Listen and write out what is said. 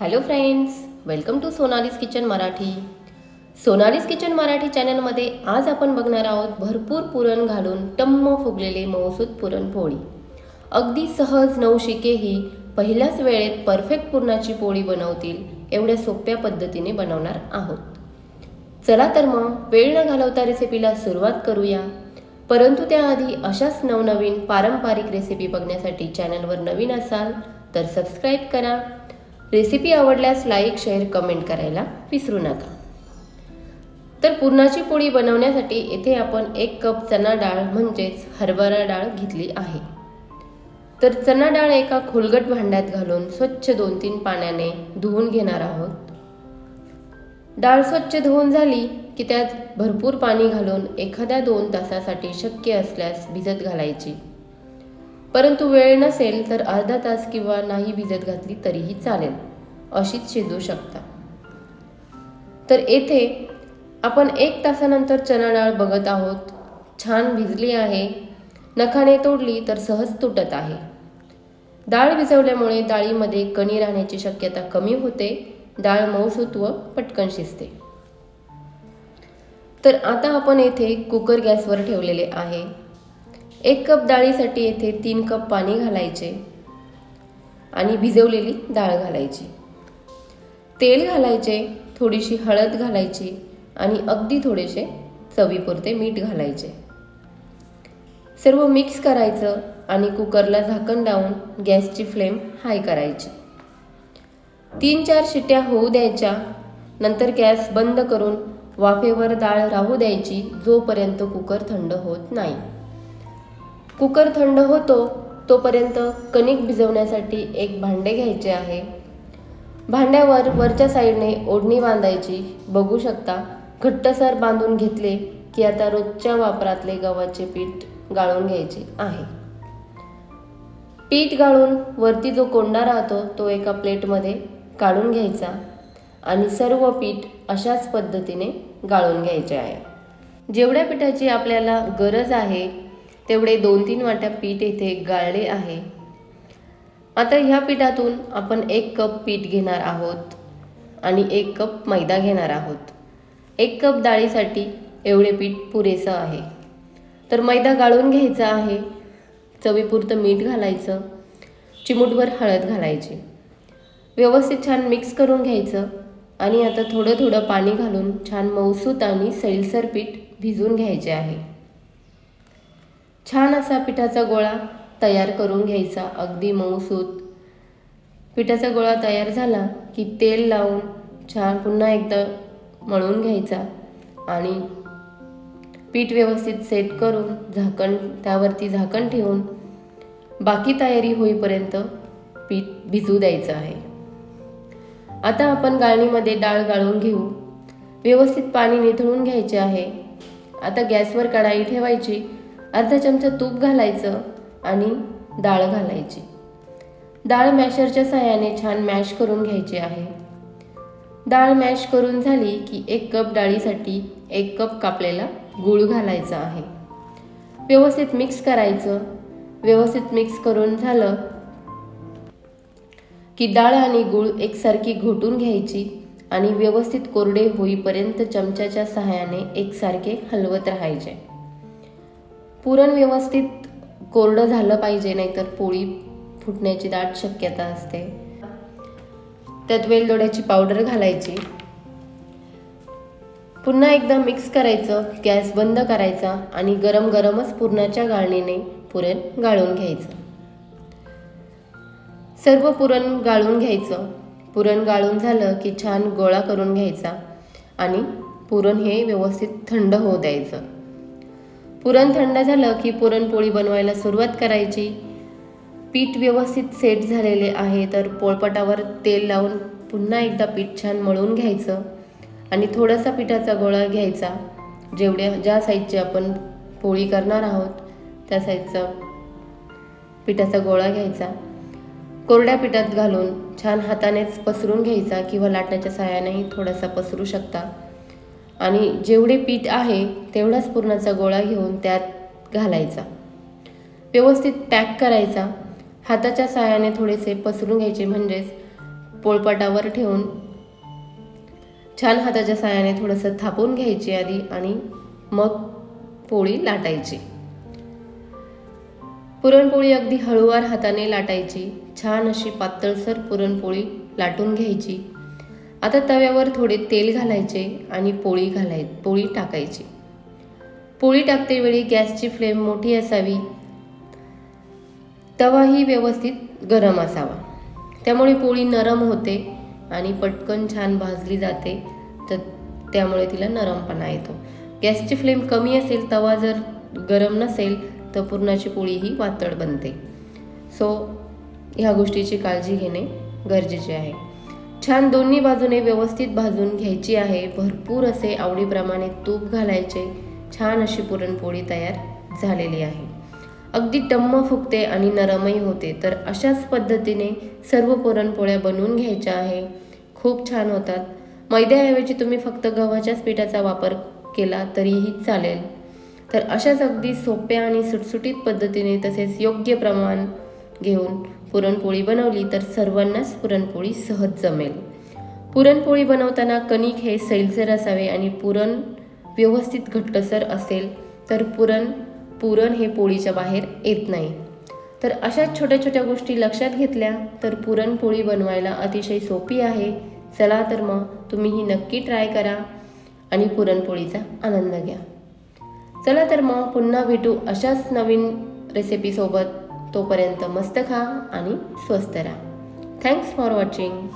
Hello friends welcome to Sonali's kitchen Marathi Sonali's kitchen Marathi चॅनलमध्ये आज आपण बघणार आहोत भरपूर पुरण घालून टम्म फुगलेले मौसूद पुरणपोळी अगदी सहज नवशिकेही पहिल्याच वेळेत परफेक्ट पुरणाची पोळी बनवतील एवढ्या सोप्या पद्धतीने बनवणार आहोत. चला तर मग वेळ न घालवता रेसिपीला सुरुवात करूया. परंतु त्याआधी अशाच नवनवीन पारंपरिक रेसिपी बघण्यासाठी चॅनलवर नवीन असाल तर सबस्क्राईब करा. रेसिपी आवडल्यास लाईक शेअर कमेंट करायला विसरू नका. तर पुरणाची पोळी बनवण्यासाठी येथे आपण एक कप चना डाळ म्हणजेच हरभरा डाळ घेतली आहे. तर चना डाळ एका खोलगट भांड्यात घालून स्वच्छ दोन तीन पाण्याने धुवून घेणार आहोत. डाळ स्वच्छ धुवून झाली की त्यात भरपूर पाणी घालून एखाद्या दोन तासासाठी शक्य असल्यास भिजत घालायची. परंतु वेळ नसेल तर अर्धा तास किंवा नाही भिजत घातली तरीही चालेल. अशीच शिजू शकता. तर येथे आपण एक तासानंतर चणा डाळ बघत आहोत. छान भिजली आहे. नखाने तोडली तर सहज तुटत आहे. डाळ भिजवल्यामुळे डाळीमध्ये कणी राहण्याची शक्यता कमी होते. डाळ मऊसूत व पटकन शिजते. तर आता आपण येथे कुकर गॅसवर ठेवलेले आहे. एक कप डाळीसाठी येथे तीन कप पाणी घालायचे आणि भिजवलेली डाळ घालायची. तेल घालायचे थोडीशी हळद घालायची आणि अगदी थोडेसे चवीपुरते मीठ घालायचे. सर्व मिक्स करायचं आणि कुकरला झाकण लावून गॅसची फ्लेम हाय करायची. तीन चार शिट्ट्या होऊ द्यायच्या नंतर गॅस बंद करून वाफेवर डाळ राहू द्यायची जोपर्यंत कुकर थंड होत नाही. कुकर थंड होतो तोपर्यंत कणिक भिजवण्यासाठी एक भांडे घ्यायचे आहे. भांड्यावर वरच्या साईडने ओढणी बांधायची. बघू शकता घट्टसर बांधून घेतले की आता रोजच्या वापरातले गव्हाचे पीठ गाळून घ्यायचे आहे. पीठ गाळून वरती जो कोंडा राहतो तो एका प्लेटमध्ये काढून घ्यायचा आणि सर्व पीठ अशाच पद्धतीने गाळून घ्यायचे आहे. जेवढ्या पिठाची आपल्याला गरज आहे तेवढे दोन तीन वाट्या पीठ येथे गाळले आहे. आता ह्या पिठातून आपण एक कप पीठ घेणार आहोत आणि एक कप मैदा घेणार आहोत. एक कप डाळीसाठी एवढे पीठ पुरेसं आहे. तर मैदा गाळून घ्यायचा आहे. चवीपुरतं मीठ घालायचं. चिमूटभर हळद घालायची. व्यवस्थित छान मिक्स करून घ्यायचं. आणि आता थोडं थोडं पाणी घालून छान मऊसूत आणि सैलसर पीठ भिजून घ्यायचे आहे. छान असा पिठाचा गोळा तयार करून घ्यायचा अगदी मऊसूत. पिठाचा गोळा तयार झाला की तेल लावून छान पुन्हा एकदा मळून घ्यायचा आणि पीठ व्यवस्थित सेट करून झाकण त्यावरती झाकण ठेवून बाकी तयारी होईपर्यंत पीठ भिजू द्यायचं आहे. आता आपण गाळणीमध्ये डाळ गाळून घेऊ. व्यवस्थित पाणी निथळून घ्यायचे आहे. आता गॅसवर कढाई ठेवायची. अर्धा चमचा तूप घालायचं. आणि डाळ घालायची. डाळ मॅशरच्या सहाय्याने छान मॅश करून घ्यायची आहे. डाळ मॅश करून झाली की एक कप डाळीसाठी एक कप कापलेला गूळ घालायचा आहे. व्यवस्थित मिक्स करायचं. व्यवस्थित मिक्स करून झालं की डाळ आणि गूळ एकसारखी घोटून घ्यायची आणि व्यवस्थित कोरडे होईपर्यंत चमच्याच्या सहाय्याने एकसारखे हलवत राहायचे. पुरण व्यवस्थित कोरडं झालं पाहिजे नाहीतर पोळी फुटण्याची दाट शक्यता असते. त्यात वेलदोड्याची पावडर घालायची. पुन्हा एकदा मिक्स करायचं गॅस बंद करायचा आणि गरम गरमच पुरणाच्या गाळणीने पुरण गाळून घ्यायचं. सर्व पुरण गाळून घ्यायचं. पुरण गाळून झालं की छान गोळा करून घ्यायचा आणि पुरण हे व्यवस्थित थंड होऊ द्यायचं. पुरण थंड झालं की पुरणपोळी बनवायला सुरुवात करायची. पीठ व्यवस्थित सेट झालेले आहे तर पोळपटावर तेल लावून पुन्हा एकदा पीठ छान मळून घ्यायचं आणि थोडासा पिठाचा गोळा घ्यायचा. जेवढ्या ज्या साईजची आपण पोळी करणार आहोत त्या साईजचा पिठाचा गोळा घ्यायचा. कोरड्या पिठात घालून छान हातानेच पसरून घ्यायचा किंवा लाटण्याच्या सहाय्यानेही थोडासा पसरू शकता. आणि जेवढे पीठ आहे तेवढाच पुरणाचा गोळा घेऊन त्यात घालायचा. व्यवस्थित पॅक करायचा. हाताच्या सहाय्याने थोडेसे पसरून घ्यायचे म्हणजेच पोळपाटावर ठेवून. छान हाताच्या सहाय्याने थोडंसं थापून घ्यायची आधी आणि मग पोळी लाटायची. पुरणपोळी अगदी हळूवार हाताने लाटायची. छान अशी पातळसर पुरणपोळी लाटून घ्यायची. आता तव्यावर थोडे तेल घालायचे आणि पोळी घालाय पोळी टाकायची. पोळी टाकतेवेळी गॅसची फ्लेम मोठी असावी. तवाही व्यवस्थित गरम असावा. त्यामुळे पोळी नरम होते आणि पटकन छान भाजली जाते तर त्यामुळे तिला नरमपणा येतो. गॅसची फ्लेम कमी असेल तवा जर गरम नसेल तर पुरणाची पोळी ही वातळ बनते. सो ह्या गोष्टीची काळजी घेणे गरजेचे आहे. छान दोन्ही बाजूने व्यवस्थित भाजून घ्यायची आहे. भरपूर असे आवडीप्रमाणे तूप घालायचे. छान अशी पुरणपोळी तयार झालेली आहे. अगदी टम्म फुगते आणि नरमही होते. तर अशाच पद्धतीने सर्व पुरणपोळ्या बनवून घ्यायच्या आहे. खूप छान होतात. मैद्याऐवजी तुम्ही फक्त गव्हाच्याच पिठाचा वापर केला तरीही चालेल. तर अशाच अगदी सोप्या आणि सुटसुटीत पद्धतीने तसेच योग्य प्रमाण घेऊन पुरणपोळी बनवली तर सर्वांनाच पुरणपोळी सहज जमेल. पुरणपोळी बनवताना कणिक हे सैलसर असावे आणि पुरण व्यवस्थित घट्टसर असेल तर पुरण पुरण हे पोळीच्या बाहेर येत नाही. तर अशाच छोट्या छोट्या गोष्टी लक्षात घेतल्या तर पुरणपोळी बनवायला अतिशय सोपी आहे. चला तर मग तुम्ही ही नक्की ट्राय करा आणि पुरणपोळीचा आनंद घ्या. चला तर मग पुन्हा भेटू अशाच नवीन रेसिपीसोबत तोपर्यंत मस्त खा आणि स्वस्त राहा. Thanks for watching